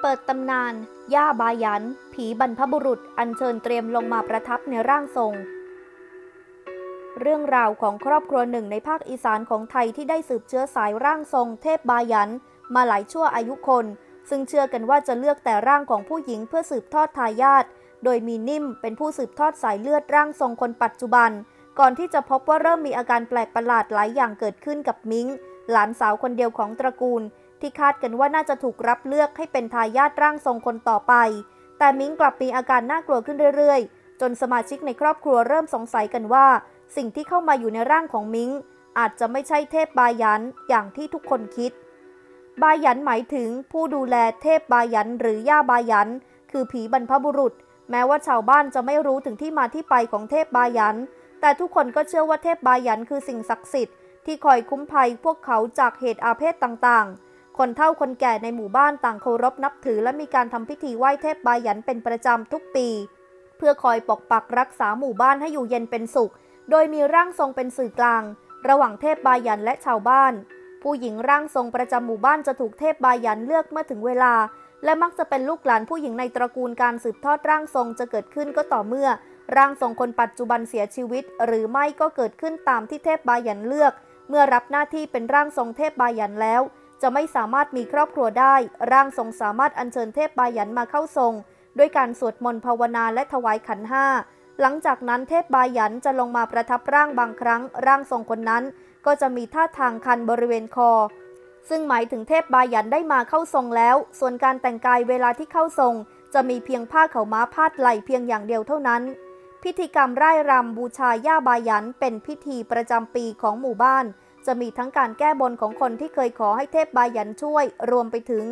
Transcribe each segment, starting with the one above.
เปิดตำนาน ย่าบายัน ผีบรรพบุรุษ อัญเชิญเตรียมลงมาประทับในร่างทรง เรื่องราวของครอบครัวหนึ่งในภาคอีสานของไทยที่ได้สืบเชื้อสายร่างทรง เทพบายัน มาหลายชั่วอายุคน ซึ่งเชื่อกันว่าจะเลือกแต่ร่างของผู้หญิงเพื่อสืบทอดทายาท โดยมีนิ่มเป็นผู้สืบทอดสายเลือดร่างทรงคนปัจจุบัน ก่อนที่จะพบว่าเริ่มมีอาการแปลกประหลาดหลายอย่างเกิดขึ้นกับมิ้งหลานสาวคนเดียวของตระกูล ที่คาดกันว่าน่าจะถูกรับเลือกให้เป็นทายาทร่างทรงคนต่อไป แต่มิงกลับมีอาการน่ากลัวขึ้นเรื่อยๆ จนสมาชิกในครอบครัวเริ่มสงสัยกันว่า สิ่งที่เข้ามาอยู่ในร่างของมิงอาจจะไม่ใช่เทพบายันอย่างที่ทุกคนคิด บายันหมายถึงผู้ดูแลเทพบายันหรือย่าบายัน คือผีบรรพบุรุษ แม้ว่าชาวบ้านจะไม่รู้ถึงที่มาที่ไปของเทพบายัน แต่ทุกคนก็เชื่อว่าเทพบายันคือสิ่งศักดิ์สิทธิ์ที่คอยคุ้มภัยพวกเขาจากเหตุอาเพศต่างๆ คนเฒ่าคนแก่ในหมู่บ้านต่างเคารพนับถือและมีการทำพิธีไหว้เทพบายันเป็นประจำทุกปี เพื่อคอยปกปักรักษาหมู่บ้านให้อยู่เย็นเป็นสุข โดยมีร่างทรงเป็นสื่อกลาง ระหว่างเทพบายันและชาวบ้าน ผู้หญิงร่างทรงประจำหมู่บ้านจะถูกเทพบายันเลือกเมื่อถึงเวลา และมักจะเป็นลูกหลานผู้หญิงในตระกูลการสืบทอดร่างทรงจะเกิดขึ้นก็ต่อเมื่อ ร่างทรงคนปัจจุบันเสียชีวิต หรือไม่ก็เกิดขึ้นตามที่เทพบายันเลือก เมื่อรับหน้าที่เป็นร่างทรงเทพบายันแล้ว จะไม่สามารถมีครอบครัวได้ ร่างทรงสามารถอัญเชิญเทพบายันมาเข้าทรง ด้วยการสวดมนต์ภาวนาและถวายขันห้า หลังจากนั้นเทพบายันจะลงมาประทับร่างบางครั้ง ร่างทรงคนนั้น ก็จะมีท่าทางคันบริเวณคอ ซึ่งหมายถึงเทพบายันได้มาเข้าทรงแล้ว ส่วนการแต่งกายเวลาที่เข้าทรง จะมีเพียงผ้าเขาม้าพาดไหล่เพียงอย่างเดียวเท่านั้น พิธีกรรมร่ายรำบูชาย่าบายันเป็นพิธีประจำปีของหมู่บ้าน จะมีทั้งการแก้บนของคนที่เคยขอให้เทพบายันช่วย รวมไปถึง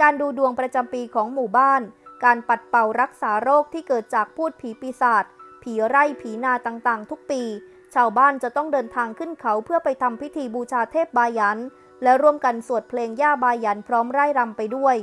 การดูดวงประจำปีของหมู่บ้าน การปัดเป่ารักษาโรคที่เกิดจากพูดผีปีศาจ ผีไร่ผีนาต่างๆ ทุกปี ชาวบ้านจะต้องเดินทางขึ้นเขาเพื่อไปทำพิธีบูชาเทพบายัน และร่วมกันสวดเพลงย่าบายันพร้อมไร่รำไปด้วย